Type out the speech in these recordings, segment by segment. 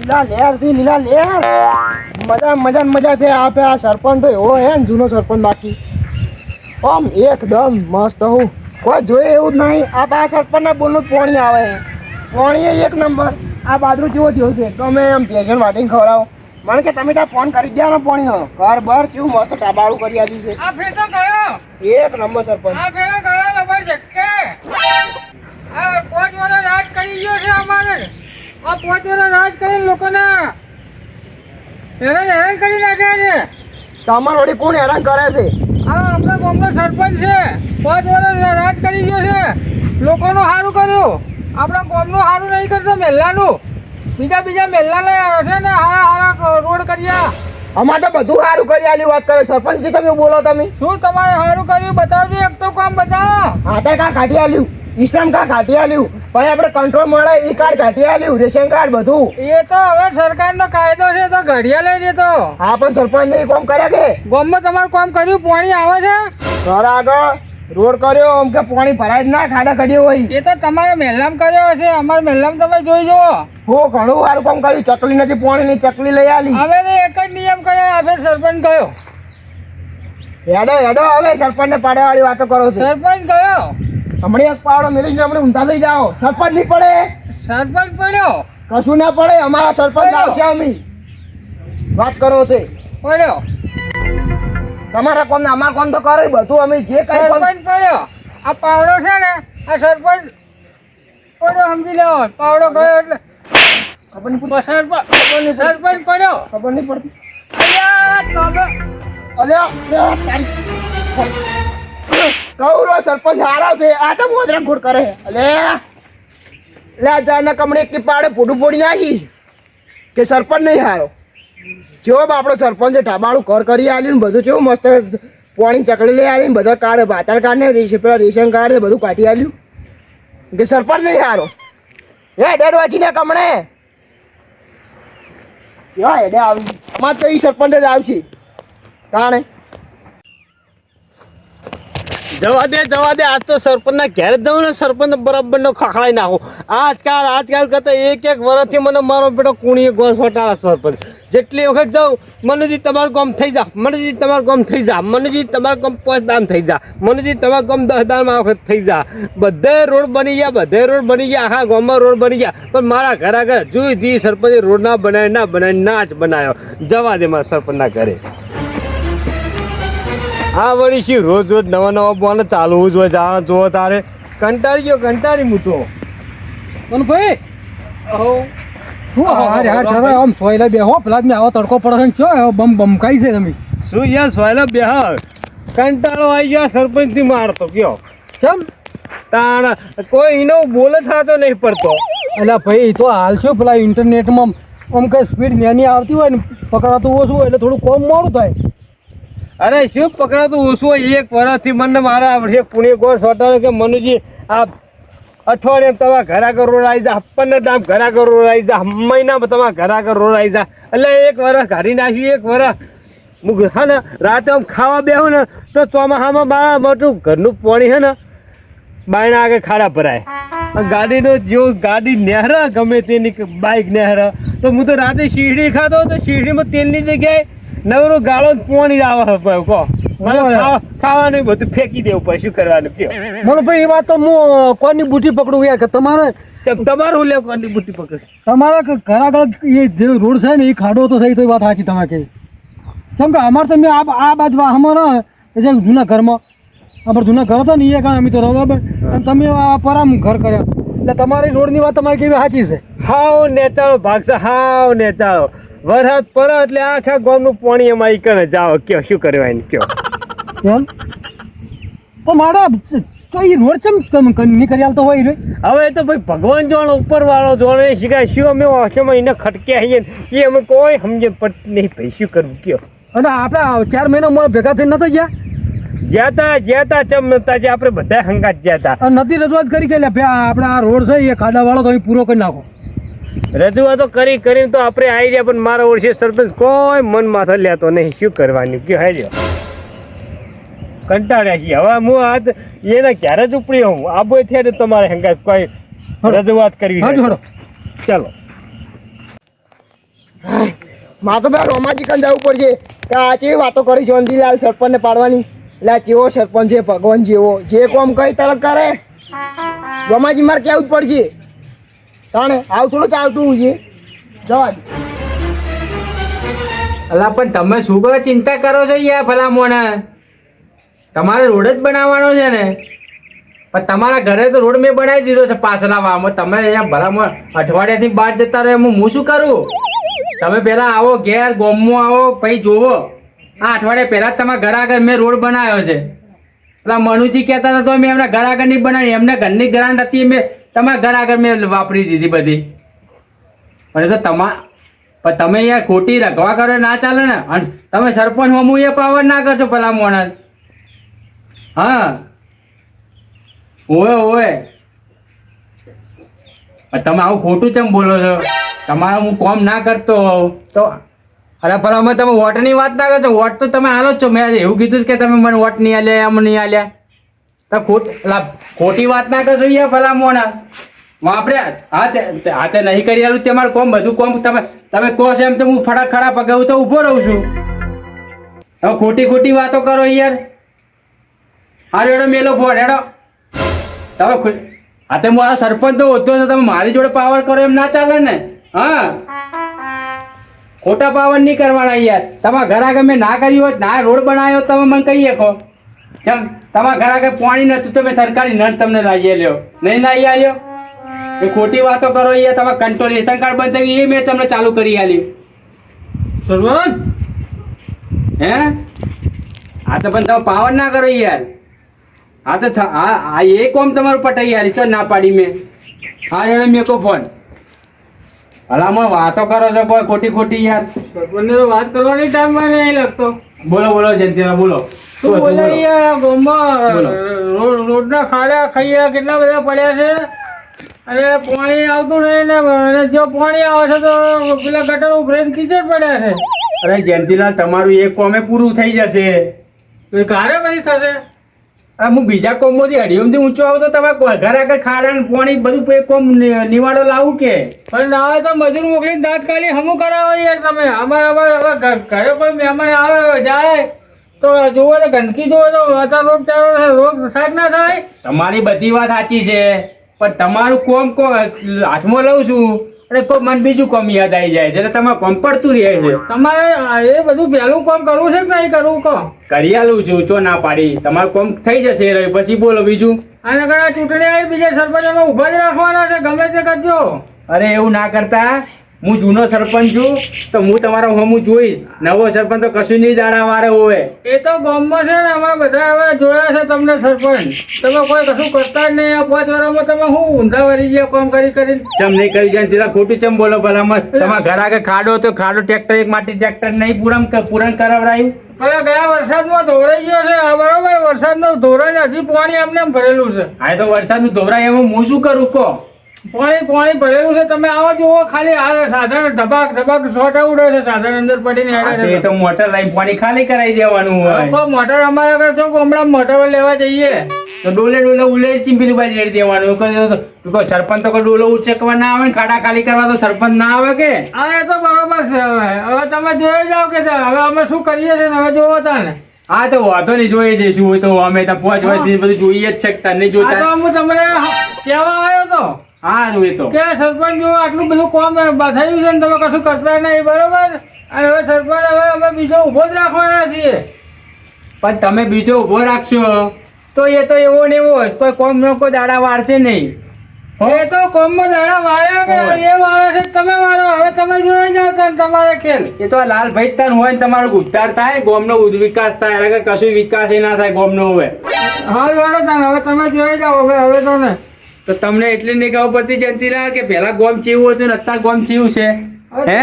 લીલા લેર છે લીલા લેર. મજા મજા મજા છે. આપે આ સરપંચ તો એવો હે ને જૂનો સરપંચ બાકી. આમ એકદમ મસ્ત હું. કોઈ જોઈએ એવું જ નહીં. આ આ સરપંચના બોલનું પોણી આવે પોણી એક નંબર. આ બાજુ જેવો થયો છે. તો અમે આમ ભેજન વાટીને ખવડાવો. મને કે તમે ત્યાં ફોન કરી ગયા ને પોણી ઘર બર કેવું મસ્ત ટાબાળું કરી આપ્યું છે. આ ફેર ગયો. એક નંબર સરપંચ. આ ફેર ગયો આ રાજ કરી ગયો છે અમારે. આ પોચ વર્ષ રાજ કરીને લોકોને હેરાન હેરાન કરી નાખ્યા છે. તમારા વળી કોણ હેરાન કરે છે? આ આપણા ગામનો સરપંચ છે. પાંચ વર્ષ રાજ કરી ગયો છે. લોકોનું સારું કર્યું. આપણા ગામનું સારું નહીં કરતો મહેલાનું બીજા બીજા મહેલાને છે ને હારા હારા રોડ કર્યા. અમારે તો બધું સારું કરી આલી વાત કરે. સરપંચજી તમે બોલો તમે. શું તમારે સારું કર્યું? બતાવજો એક તો કામ બતાવો. આધાર કાર્ડ કાઢી આલ્યું. ઇસ્લામ કાર્ડ કાઢી આલ્યું? પછી આપણે કંટ્રોલ મળે ઈ કાર્ડ કાઢી આલ્યું રેશન કાર્ડ બધું. એ તો હવે સરકારનો કાયદો છે તો ઘડિયા લઈ દેતો હા પણ સરપંચ ને કોમ કર્યા કે? ગામમાં તમારું કોમ કર્યું પાણી આવે છે? ઘર આગળ રોડ કર્યો આમ કે પાણી ભરાય જ ના ખાડા કાઢ્યો હોય. એ તો તમારે મહેલામ કર્યો હશે અમારે મહેલામ તમે જોઈ જુઓ. હો ઘણું સારું કામ કર્યું ચકલી નથી પાણી ની ચકલી લઈ આલી. હવે એક જ નિયમ કર્યો હવે સરપંચ ગયો. હેડો હેડો હવે સરપંચ ને પાડવા વાળી વાતો કરો છો. સરપંચ ગયો. હમણાં એક પાવડો મેળવી છે આપણે ઊંધા થઈ જાઓ. સરપંચ નહીં પડે. સરપંચ પડ્યો. કશું ના પડે અમારા સરપંચ આવશે અમે. વાત કરો તે. પડ્યો. તમારા કોમ અમારા કોમ તો કરે બધું. અમે જે કઈ સરપંચ પડ્યો. આ પાવડો છે ને આ સરપંચ પડ્યો સમજી લેવો પાવડો ગયો એટલે ખબર નહીં પડતી. સરપંચ સરપંચ પડ્યો. ખબર નહીં પડતી. અલ્યા તમે અલ્યા અલ્યા, તારી કહું સરપંચ હારા છે. આ તો મોદરા ખોડ કરે અલ્યા લે જાને કમણે કે પાડે ફોટું ફોડી નાખી. કે સરપંચ નહીં હારો. જેવો આપણો સરપંચ છે ઢાબાળું કર કરી આલ્યું બધું જેવું મસ્ત પોણી ચકડી લઈ આવીને બધા કાર્ડ આધાર કાર્ડ ને પેલા રેશન કાર્ડ ને બધું કાઢી આલ્યું. કે સરપંચ નહીં હારો. હે ડેડ વાંચીને કમણે. અમાર તો સરપંચ જ આવશે. કાણે જવા દે જવા દે. આજ તો સરપંચના ઘેર જ જવું ને, સરપંચ બરાબરનો ખખડાઈ નાખો. આજકાલ આજકાલ કરતા એક એક વર્ષથી મને મારો બેટો કુણીએ ગોળ સોટાળા સરપંચ. જેટલી વખત જાઉં મનુજી તમારું ગામ થઈ જા મનુજી તમારું ગામ થઈ જા મનુજી તમારું ગામ પાંચ દાન થઈ જા મનુજી તમારું ગામ દસ દાનમાં વખત થઈ જા. બધે રોડ બની ગયા, બધે રોડ બની ગયા, આખા ગામમાં રોડ બની ગયા. પણ મારા ઘર આગળ જોઈ જી સરપંચે રોડ ના બનાવી ના બનાવી, ના જ બનાવ્યો. જવા દે મારા સરપંચના ઘરે. આ વળી શું રોજ રોજ નવા નવા બોને ચાલવું જોઈએ જાણ જોવો તારે. કંટાળી ગયો કંટાળી હું તો. પણ ભાઈ અહો. શું હાર હાર જરા આમ સોયલા બેહો પેલા મેં આવો તડકો પડે છે ને બમ બમકાઈ છે તમે. શું યાર સોયલા બેહાર કંટાળો આવી ગયો સરપંચથી મારતો કયો. કેમ? તાણ કોઈ એનો બોલે સાચો નહીં પડતો. અલા ભાઈ તો હાલ પેલા ઇન્ટરનેટમાં આમ કઈ સ્પીડ નાની આવતી હોય ને પકડાતું ઓછું એટલે થોડું કોમ મોડું થાય. અરે શું પકડાતું? ઓછું એક વર્ષથી મને મારા પુણે ગોળ સોટાડે કે મનુજી, આ અઠવાડિયે તમારા ઘર રોડાઈ રોડ આવી જા, આપણને દામ ઘર રોડાઈ રોડ આવી જા, મહિનામાં તમારા ઘર રોડાઈ રોડ આવી જા. એટલે એક વર્ષ ઘારી નાખ્યું, એક વર્ષ હું હા ને, રાતે આમ ખાવા બેહું ને, તો ચોમાસામાં મારા મોટું ઘરનું પાણી છે ને, બાયણા આગળ ખાડા ભરાય. ગાડીનો જો ગાડી નહેરા ગમે તેની બાઇક નહેરા. તો હું તો રાતે શીરડી ખાતો તો શીરડીમાં તેલની જગ્યાએ નવરો ગાળો પોણી આવે ભાઈ. ખાવા- ખાવાનું બધું ફેંકી દેવું પડે શું કરવાનું કયો મને ભાઈ એ વાત તો હું કોની બુટી પકડું યાર કે તમારે તમારું લે કોની બુટ્ટી પકડશ. તમારા ક- ઘર આગળ એ જે રોડ છે ને એ ખાડો તો થઈ તો એ વાત સાચી તમે કે. કેમ કે અમારે તો આ આ બાજુ અમારા જે જૂના ઘરમાં અમારા જૂના ઘર હતા ને એ કાંઈ અમે તો રહો બરાબર. અને તમે આ પરામ ઘર કર્યા. એટલે તમારી રોડની વાત તમારી કેવી સાચી છે? હાવ નેતાળો ભાગ છે હાવ નેતાળો વરસાદ પડે એટલે આખા ગામનું પાણી એમાં ઈ કરે જાવ. કયો શું કરવાનું કયો? એમ? તો મારા તો એ રોડ ચમ કમ નીકળી આવતો હોય રે? હવે તો ભાઈ ભગવાન જોણ ઉપર વાળો જાણે શીખાય શું અમે વાંચોમાં એને ખટક્યા છીએ એ અમે કોઈ સમજે પડતી નહીં. ભાઈ શું કરવું કયો? અને આપણે ચાર મહિના મોડે ભેગા થઈને નતો ગયા? જ્યાં તા જ્યાં તા ચમ નતા જે આપણે બધા હંગાત જ્યાં તા નથી રજૂઆત કરી કે આપણે આ રોડ છે એ ખાડાવાળો તો અહીં પૂરો કરી નાખો. રજૂઆતો કરી કરીને તો આપણે આવી ગયા પણ મારા ઓળખે સરપંચ કોઈ મન માથે લેતો નહીં. શું કરવાનું? કયો હાઈ કંટાળ્યા છીએ. હવે હું આજ એને ક્યારે જ ઉપડી હું આબો થયા તમારે હંગાત કોઈ રજૂઆત કરવી. ચાલો. મારે તો ભાઈ રોમાજી કાન જવું પડશે કે આ ચેવી વાતો કરી જોનજીલાલ સરપંચને પાડવાની? એટલે આ ચેવો સરપંચ છે? ભગવાન જેવો. જે કોમ કઈ તરફ કરે? રોમાજી મારે કેવું જ પડશે? તાણે આવું થોડું ચાલતું છે જવા દે. અલા, પણ તમે શું કરો ચિંતા કરો છો યાર ભલા તમારે રોડ જ બનાવવાનો છે ને? પણ તમારા ઘરે તો રોડ મેં બનાવી દીધો છે પાછલા વામાં તમે અહીંયા ભલામાં અઠવાડિયાથી બહાર જતા રહો હું શું કરું? તમે પહેલાં આવો ઘેર, ગોમમાં આવો, પછી જોવો. આ અઠવાડિયા પહેલા જ તમારા ઘર આગળ મેં રોડ બનાવ્યો છે. પેલા મનુજી કહેતા હતા, તો મેં એમના ઘર આગળ નહીં બનાવી એમને ઘરની ગ્રાન્ટ હતી મેં તમારા ઘર આગળ મેં વાપરી દીધી બધી. પણ તો તમા, પણ તમે અહીંયા ખોટી રખવા કરો ના ચાલે ને. અને તમે સરપંચ હોમું એ પાવર ના કરશો પેલા મોણસ હા. ઓવે ઓવે તમે આવું ખોટું કેમ બોલો છો? તમારે હું કોમ ના કરતો હોઉં. તો અરે પણ અમે તમે વોટની વાત ના કરશો વોટ તો તમે હાલો જ છો. મેં એવું કીધું કે તમે મને વોટ નહીં આલ્યા, એમ નહીં આલ્યા. ખોટ વાત ના કરશો યાર ભલા મોના વાપરે, હા, તે નહીં કરી આલું તમારું કોમ, બધું કોમ તમે તમે કહો છો એમ તો હું ફટાક ખડા પગે હું તો ઊભો રહું છું. હવે ખોટી ખોટી વાતો કરો યાર. હા રેડો મેલો ફોન, હેડો. તમે હા, તે મારા સરપંચ તો હોતો છે, તમે મારી જોડે પાવર કરો એમ ના ચાલે ને? હા. ખોટા પાવર નહીં કરવાના યાર. તમારા ઘર આગળ મેં ના કર્યું હોત, ના રોડ બનાવ્યો તમે મને કહી શકો. કેમ? તમારા ઘર આગળ પાણી નતું તો મેં સરકારી નળ તમને લાવી લ્યો. નહીં લાવી આવ્યો એ ખોટી વાતો કરો એ તમારે કંટ્રોલ રેશન કાર્ડ બંધ થઈ એ મેં તમને ચાલુ કરી આલ્યું. સરપંચ હે? આ તો પણ તમે પાવર ના કરો યાર. આ તો આ એ કોમ તમારું પટાઈ યાર ચો ના પાડી મેં. હા એને મેકો ફોન ભલામાં વાતો કરો છો કોઈ ખોટી ખોટી યાર. સરપંચને તો વાત કરવાની ટાઈમમાં નહીં લાગતો. બોલો બોલો જયંતિભાઈ બોલો. શું બોલે. યાર ગામમાં રોડના ખાડા ખૈયા કેટલા બધા પડ્યા છે? અને પાણી આવતું નહીં ને જો પાણી આવે છે તો પેલા ગટર ઉભરીને કીચડ પડ્યા છે. અરે જયંતિલાલ તમારું એક કોમે પૂરું થઈ જશે. ઘરે પછી થશે? હું બીજા કોમમાંથી હડિયોમથી ઊંચો આવું તો તમે કો- ઘર આગળ ખાડા ને પાણી બધું એક કોમ નિવાડો લાવું કે? પણ ના આવે તો મજૂર મોકલીને દાંત કાઢી હમું કરાવો યાર તમે. અમારે હવે ઘરે કોઈ મહેમાન આવે જાય. તો જુઓ તો ગંદકી જુઓ તો અત્યારે રોગ ચાલો રોગ સાજ ના થાય. તમારી બધી વાત સાચી છે પણ તમારું કોમ કો હાથમાં લઉં છું અને કોઈ મન બીજું કોમ યાદ આવી જાય છે તમારે કોમ પડતું રહે છે. તમારે એ બધું પહેલું કોમ કરવું છે કે નહીં કરવું કો કરી આલું છું ચો ના પાડી તમારું કોમ થઈ જશે રે પછી બોલો બીજું. અને કદાચ ચૂંટણી આવી બીજા સરપંચ અમે ઊભા જ રાખવાના છે ગમે તે કરજો. અરે એવું ના કરતા હું જૂનો સરપંચ છું તો હું તમારા હોમું જોઈશ. નવો સરપંચ તો કશું નહીં દાડા વારે હોય એ તો ગામમાં છે ને અમે બધા હવે જોયા છે તમને સરપંચ. તમે કોઈ કશું કરતા જ નહીં. આ પાંચ વર્ષમાં તમે હું ઊંધા વળી ગયા કામ કરી કરી ચમ નહીં કરી જાય તેલા ખોટું ચમ બોલો ભલામાં તમારા ઘર આગળ ખાડો તો ખાડો ટ્રેક્ટર એક માટી ટ્રેક્ટર નહીં પૂરમ પૂરણ કરાવડાયું. પેલા ગયા વરસાદમાં ધોરાઈ ગયો છે. આ બરોબર વરસાદનું ધોરણ હજી પાણી એમને ભરેલું છે. હા તો વરસાદનું ધોરાય એમાં હું શું કરું કહો? પાણી પાણી ભરેલું છે. તમે આવો જુઓ ખાલી આ સાધન ધબાક ધબાક શોર્ટ ઉડે છે સાધન અંદર પડીને હેડે એ તો મોટર લાઈન પાણી ખાલી કરાવી દેવાનું હોય. તો મોટર અમારા ઘર તો હમણાં મોટર લેવા જઈએ. તો ડોલે ડોલે ઉલે ચીંપીલી બાજુ રેડી દેવાનું. તો સરપંચ તો કોઈ ડોલો ઉચકવા ના આવે ને ખાડા ખાલી કરવા તો સરપંચ ના આવે કે? હા એ તો બરોબર છે હવે. હવે તમે જોઈ જાઓ કે હવે અમે શું કરીએ છીએ હવે જોવો તા ને હા તો વાંધો નહીં જોઈ હોય તો અમે તો પાંચ વર્ષથી બધું જોઈએ જ છે કે તને જોતા? હું તમને કહેવા આવ્યો તો. હા એ તો. કે સરપંચ જો આટલું બધું કોમ બધાયું છે ને તમે કશું કરતા નહીં બરોબર? અને હવે સરપંચ હવે અમે બીજો ઊભો જ રાખવાના છીએ. પણ તમે બીજો ઊભો રાખશો. તો એ તો એવો ને એવો. કોઈ કોમ નો કોઈ દાડા વાળશે નહીં. એ તો કોમમાં દાડા વાળ્યા કે એ વાળે છે તમે વાળો? હવે તમે જોઈ જાઓ તને તમારે ખેલ. એ તો લાલભાઈ તન હોય ને તમારો ઉદ્ધાર થાય ગોમનો વિકાસ થાય એટલે કે કશું વિકાસ ના થાય ગોમનો હવે. હાલ વાળો તાન હવે તમે જોઈ જાઓ હવે હવે તો ને તો તમને એટલી નહીં ખબર પડતી જયંતિલાલ કે પહેલા ગોમ ચીવું હતું ને અત્યારે ગોમ ચીવું છે? હે.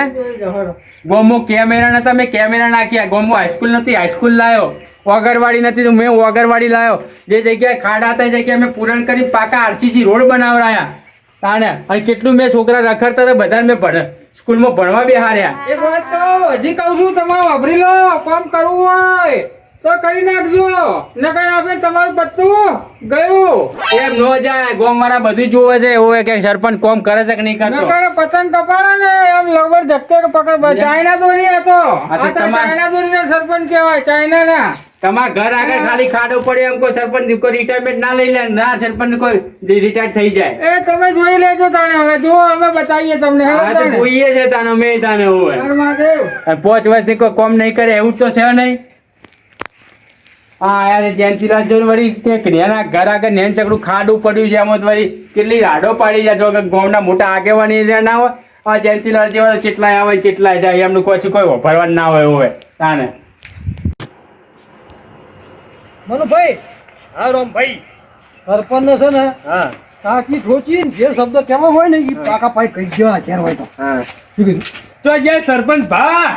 ગોમો કેમેરા નતા મેં કેમેરા નાખ્યા. ગોમો હાઈસ્કૂલ નથી હાઈસ્કૂલ લાવ્યો ઓગરવાડી નથી તો મેં ઓગરવાડી લાવ્યો જે જગ્યાએ ખાડા હતા એ જગ્યાએ મેં પૂરણ કરી પાકા આરસીસી રોડ બનાવરાયા તાણે? અને કેટલું મેં છોકરા રખડતા હતા બધા મેં ભણ સ્કૂલમાં ભણવા બેહાર્યા. એક વાત કહું હજી કહું છું તમારે વાપરી લો કામ કરવું હોય. તો કરી નાખજો. નકર આપણે તમારું પત્તું ગયું. એમ નો જાય ગોમ વાળા બધું જોવે છે એવું કે સરપંચ કોમ કરે છે કે નહીં કરતો? નકર પતંગ કપાડે ને એમ લગભગ ધક્કે પકડ. ચાઇના દોરી હતો. આ ચાઇના દોરી સરપંચ કહેવાય ચાઇના ના તમારા ઘર આગળ ખાલી ખાડો પડે એમ કોઈ સરપંચ કોઈ રિટાયરમેન્ટ ના લઈ લે ના સરપંચ કોઈ રિટાયર થઈ જાય. એ તમે જોઈ લેજો તાણે હવે જો અમે બતાવીએ તમને હવે તો જોઈએ છે તાનો મેં તાને હોય. પાંચ વર્ષથી કોઈ કોમ નહીં કરે એવું જ તો છે નહીં. હા યાર જેન્સીલાલ જો વળી કે નેના ઘર આગળ નેન ચકડું ખાડું પડ્યું છે એમાં વળી. કેટલી રાડો પાડી જાય કે ગામના મોટા આગેવાની રહ્યા ના હોય. આ જેન્સીલાલ જેવા ચેટલા આવે ચેટલા જાય એમનું કોઈ કોઈ ભરવા ના હોય એવું હોય. તાને. મનુભાઈ હા રોમ ભાઈ સરપંચ છે ને હા. સાચી ઠોચી જે શબ્દ કેવા હોય ને એ પાકા પાઈ કહી ગયો અત્યારે હોય તો. હા. તો જે સરપંચ ભા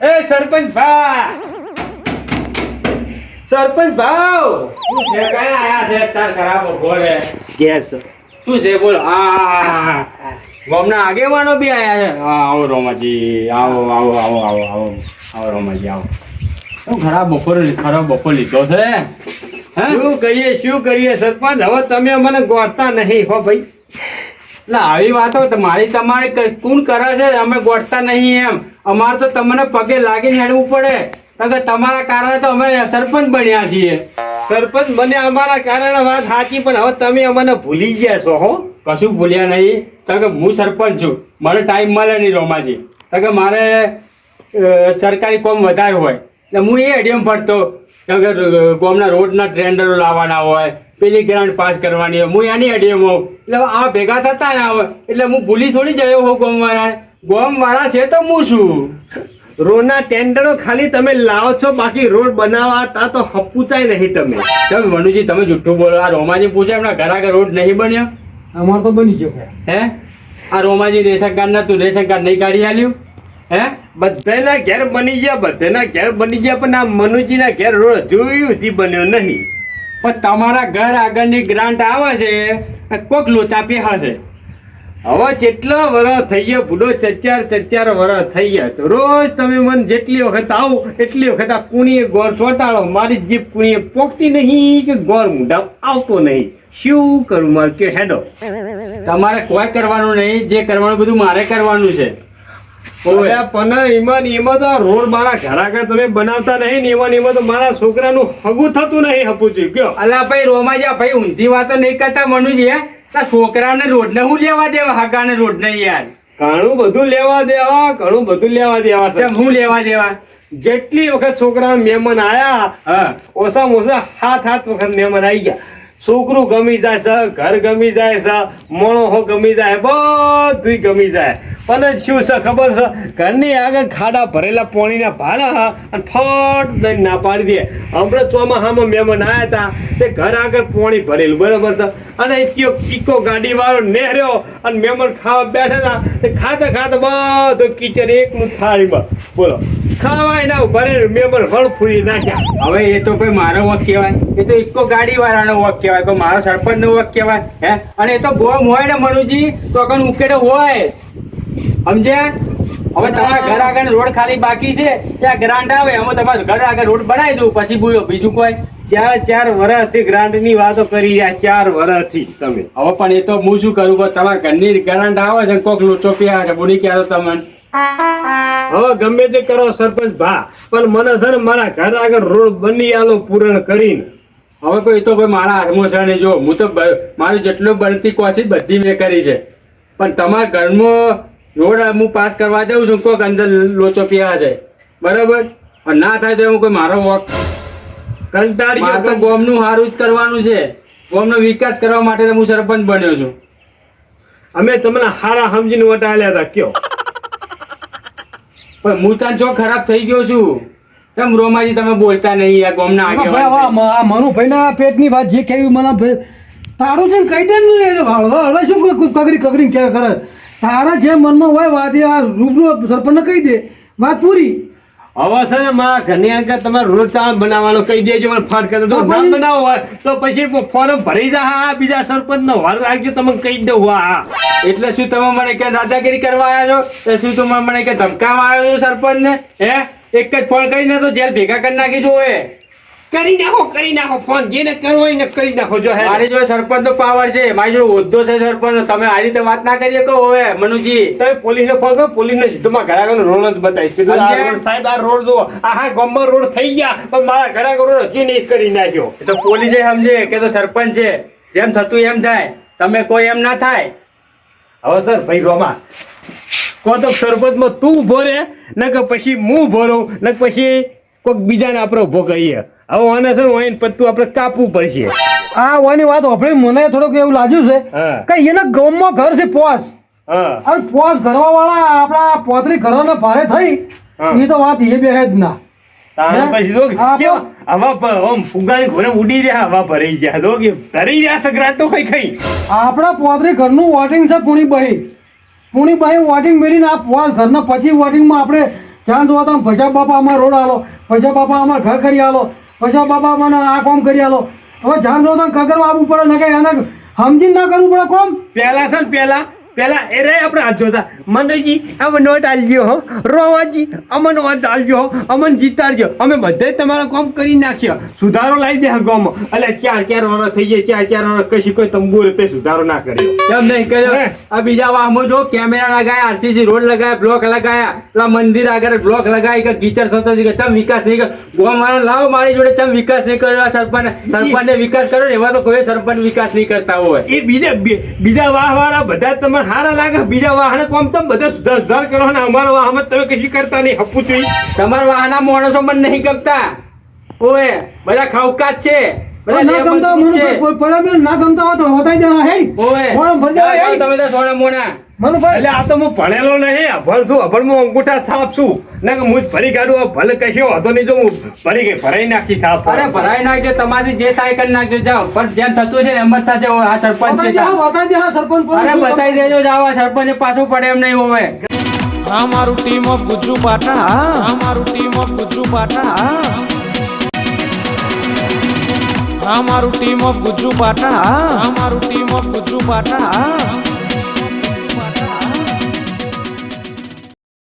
એ સરપંચ ભા. સરપંચ ભાવ! શું છે કયા આયા છે તાર ખરાબ ઘોડે ગેસ શું છે. બોલ આ ગામના આગેવાનો બી આયા છે. હા આવો રોમાજી આવો આવો આવો આવો આવો આવો રોમાજી આવો. શું ખરાબ બપોર ખરાબ બપોર લીધો છે? હે? શું કરીએ શું કરીએ સરપંચ? હવે તમે અમને ગોઠતા નહીં હો ભાઈ. એટલે આવી વાતો તો મારી તમારે કોણ કરે છે? અમે ગોઠતા નહીં એમ. અમારે તો તમને પગે લાગીને હેડવું પડે. તમારા કારણે તો અમે સરપંચ બન્યા છીએ. સરપંચ મને અમારા કારણે વાત સાચી, પણ હવે તમે અમને ભૂલી ગયા છો, હો. કશું ભૂલ્યા નહીં. કારણ કે હું સરપંચ છું. મને ટાઈમ મળે નહીં રોમાજી. કારણ કે મારે સરકારી કોમ વધારે હોય. એટલે હું એ અડિયમ ફરતો કારણ કે ગોમના રોડના ટેન્ડરો લાવવાના હોય. પેલી ગ્રાન્ટ પાસ કરવાની હોય. હું એની અડિયમ હોઉં. એટલે આ ભેગા થતા ના હોય. એટલે હું ભૂલી થોડી ગયો હોઉં ગોમવાળા ગોમવાળા છે તો હું છું રોડના ટેન્ડરો ખાલી તમે લાવો છો બાકી રોડ બનાવવા તા તો હપુચાય નહીં તમે. ચાલ મનુજી તમે જુઠ્ઠું બોલો. આ રોમાજી પૂછે એમના ઘર આગળ રોડ નહીં બન્યો? અમારે તો બની ગયો. હે? આ રોમાજી રેશન કાર્ડ ના તું રેશન કાર્ડ નહીં કાઢી આલ્યું? હે? બધાના ઘેર બની ગયા બધાના ઘેર બની ગયા પણ આ મનુજીના ઘેર રોડ જોયું સુધી બન્યો નહીં. પણ તમારા ઘર આગળની ગ્રાન્ટ આવે છે કોક લોચા પેહા છે. હવે જેટલો વરસ થઈ ગયો ભૂલો ચચાર ચચાર વરસ થઈ ગયા તો રોજ તમે મને જેટલી વખત આવો એટલી વખત આ કુણીએ ગોર ચોટાડો મારી જીભ કુણીએ પોકતી નહીં કે ગોર મુઢા આવતો નહીં. શું કરું મારે કે હેડો? તમારે કોઈ કરવાનું નહીં જે કરવાનું બધું મારે કરવાનું છે. પણ એમાં ને એમાં તો રોડ મારા ઘર આગળ તમે બનાવતા નહીં ને એમાં એમાં તો મારા છોકરાનું હગું થતું નહીં હપુચી કયો અલા ભાઈ રોમાજા ભાઈ ઊંધી વાતો નહીં કરતા મનુજી હે? છોકરાને રોડ ને હું લેવા દેવા? હાકાને રોડ ને યાર. ઘણું બધું લેવા દેવા ઘણું બધું લેવા દેવા છે હું લેવા દેવા? જેટલી વખત છોકરા મહેમાન આયા ઓછા ઓછા સાત સાત વખત મહેમાન આવી ગયા. છોકરું ગમી જાય છે, ઘર ગમી જાય છે મોણો ગમી જાય બધું ગમી જાય. પણ શું છે ખબર છે? ઘરની આગળ ખાડા ભરેલા પાણીના ભાડા હા, અને ફટ દઈને ના પાડી દે. હમણાં ચોમાસામાં મહેમાન આવ્યા હતા તે ઘર આગળ પાણી ભરેલું, બરાબર છે? અને કયો કીકો ગાડી વાળો નેહર્યો, અને મહેમાન ખાવા બેઠા હતા તે ખાતા ખાતા બધું કિચન એકનું થાળીમાં બોલો. ખાવાય ના ભરે મહેમાન ફળ ફૂલી નાખ્યા. હવે એ તો કોઈ મારો વક કહેવાય. એ તો ઇકો ગાડી વાળાનો વક કહેવાય. કોઈ મારો સરપંચ નો વક કહેવાય હે? અને એ તો ગોમ હોય ને મનુજી તો કણ ઉકેડે હોય સમજ્યા? હવે તમારા ઘર આગળ રોડ ખાલી બાકી છે ત્યાં ગ્રાન્ટ આવે અમે તમારા ઘર આગળ રોડ બનાવી દઉં પછી બોલો બીજું કોઈ? ચાર ચાર વર્ષથી ગ્રાન્ટની વાતો કરી રહ્યા ચાર વર્ષથી તમે. હવે પણ એ તો હું શું કરું પણ તમારા ઘરની ગ્રાન્ટ આવે છે ને કોક લોચો પીયા છે બોલી ક્યારે તમને. હવે ગમે તે કરો સરપંચ ભા પણ મને છે ને મારા ઘર આગળ રોડ બની આલો પૂરણ કરીને. હવે કોઈ તો ભાઈ મારા હાથમાં છે જો હું તો મારું જેટલું બનતી કોશિશ બધી મેં કરી છે. પણ તમારા ઘરમાં રોડ હું પાસ કરવા જાઉં છું કોઈક અંદર લોચો પીવા છે બરાબર? અને ના થાય તો હું કોઈ મારો વોક. કંટાળી તો ગોમનું સારું જ કરવાનું છે. ગોમનો વિકાસ કરવા માટે હું સરપંચ બન્યો છું. અમે તમને હારા સમજીને વટાલ્યા હતા કયો. પણ હું ત્યાં જો ખરાબ થઈ ગયો છું કેમ રોમાજી તમે બોલતા નહીં આ ગોમના ભાઈ હવે આગળ આ મ- આ મનુભાઈના પેટની વાત જે કેવી મને તારું છે કહી દે ને એ હળવા હળવા શું કગરી કગરી કે કરે? તારા જે મનમાં હોય વાત એ આ રૂબરૂ સરપંચને કહી દે. વાત પૂરી. હવે છે મારા ઘરની આગળ તમારે રોડ ચાળ બનાવવાનો કહી દેજો મને ફટ કરતો તો ના બનાવો હોય તો પછી ફોર્મ ભરી જા હા બીજા સરપંચ નો વાર રાખજો તમે કહી દઉં હા એટલે શું તમે મને કે દાદાગીરી કરવા આવ્યા છો? શું તમે મને કે ધમકાવા આવ્યો છો સરપંચ ને હે? એક જ ફોન કરીને તો જેલ ભેગા કરી નાખીશું હવે કરી નાખો કરી નાખો ફોન જેને કરવો હોય ને કરી નાખો જો મારી જોડે સરપંચ નો પાવર છે મારી જોડે હોદ્દો છે સરપંચ તમે આ રીતે વાત ના કરી શકો હવે મનુજી. તમે પોલીસને ફોન કરો પોલીસને સીધું ઘરા આગળ રોડ જ બતાવીશ. કીધું આ રોડ સાહેબ આ રોડ જુઓ. આખા ગામમાં રોડ થઈ ગયા પણ મારા ઘરા આગળ રોડ હજી નહીં કરી નાખ્યો. તો પોલીસે સમજે કે તો સરપંચ છે. જેમ થતું એમ થાય. તમે કોઈ એમ ના થાય. હવે સર ભાઈ રોમા. કો તો સરપંચમાં તું રે ને કે પછી હું ઊભો રહું ને પછી કોઈક બીજાને આપણે ઊભો કરીએ. હવે આને છે ને ઓઈન પત્તું આપણે કાપવું પડશે. આ વાની વાત આપણે મને થોડુંક એવું લાગ્યું છે કે એના ગામમાં ઘર છે પોસ અને પોસ ઘરવા વાળા આપણા પોતરી ઘરોને ભારે થઈ એ તો વાત એ બે જ ના. આપણા પોતરી ઘરનું વોટિંગ છે પૂરી બહી પુણી બહી વોટિંગ મેળીને આ પોસ ઘરના પછી વોટિંગમાં આપણે જ્યાં જોવા તમે ભજા બાપા અમારે રોડ આલો, ભજા બાપા અમારે ઘર કરી આલો, ભજા બાપા મને આ કામ કરી આલો. હવે જ્યાં જોવા તમે કગર આવવું પડે ને કે એને સમજીને ના કરવું પડે કોમ. પહેલા છે ને પેલા પેલા એ રે આપણે હાથ જોતા. મનોજી અમે નોટ આલજો હો. રોવાજી અમને નોટ આલજો હો. અમને જીતાડજો. અમે બધે તમારા કામ કરી નાખ્યા. સુધારો લાવી દે ગામ એટલે ચાર ચાર વર્ષ થઈ જાય ચાર ચાર વર્ષ કશી કોઈ તંબુ રીતે સુધારો ના કર્યો. કેમ નહીં કર્યો? આ બીજા વાહમો જો કેમેરા લગાયા આરસીસી રોડ લગાયા બ્લોક લગાયા પેલા મંદિર આગળ બ્લોક લગાવી કે ગીચર થતો કે ચમ વિકાસ નહીં કર્યો? ગો મારા લાવો મારી જોડે ચમ વિકાસ નહીં કર્યો? સરપંચ સરપંચને વિકાસ કર્યો એવા તો કોઈ સરપંચ વિકાસ નહીં કરતા હોય. એ બીજા બીજા વાહ વાળા બધા સારા લાગે બીજા વાહન કોમ તમે બધા સુધાર સુધાર કરો ને અમારા વાહન તમે કશી કરતા નહીં હપું છું તમારા વાહના માણસો પણ નહીં ગમતા. ઓએ બધા ખાવકાત છે. ના ગમતા મને ના ગમતા હોય તો હોતાઈ દેવા હે ઓએ મોણો તમે તો સોના મોના મને ભાઈ એટલે આ તો હું ભણેલો નહીં અભણ છું અભણમાં અંગૂઠા સાફ છું. ના કે હું ભરી કાઢું ભલે કશો હતો નહીં જો હું ભરી ગઈ ભરાઈ નાખી સાફ અરે ભરાઈ નાખજો તમારી જે થાય કરી નાખજો જાઓ. પણ જેમ થતું છે એમ જ થશે આ સરપંચ છે બતાવી દે, હા, બતાવી દે, હા, સરપંચ અરે બતાવી દેજો જાઓ આ સરપંચ પાછું પડે એમ નહીં હોવે. આ મારું ટીમ ઓફ ગુજ્જુ પાટણ અમારું આ મારું ટીમ ઓફ ગુજ્જુ પાટણ આ મારું ટીમ ઓફ ગુજ્જુ પાટણ હા. આ મારું ટીમ ઓફ ગુજ્જુ પાટણ હા.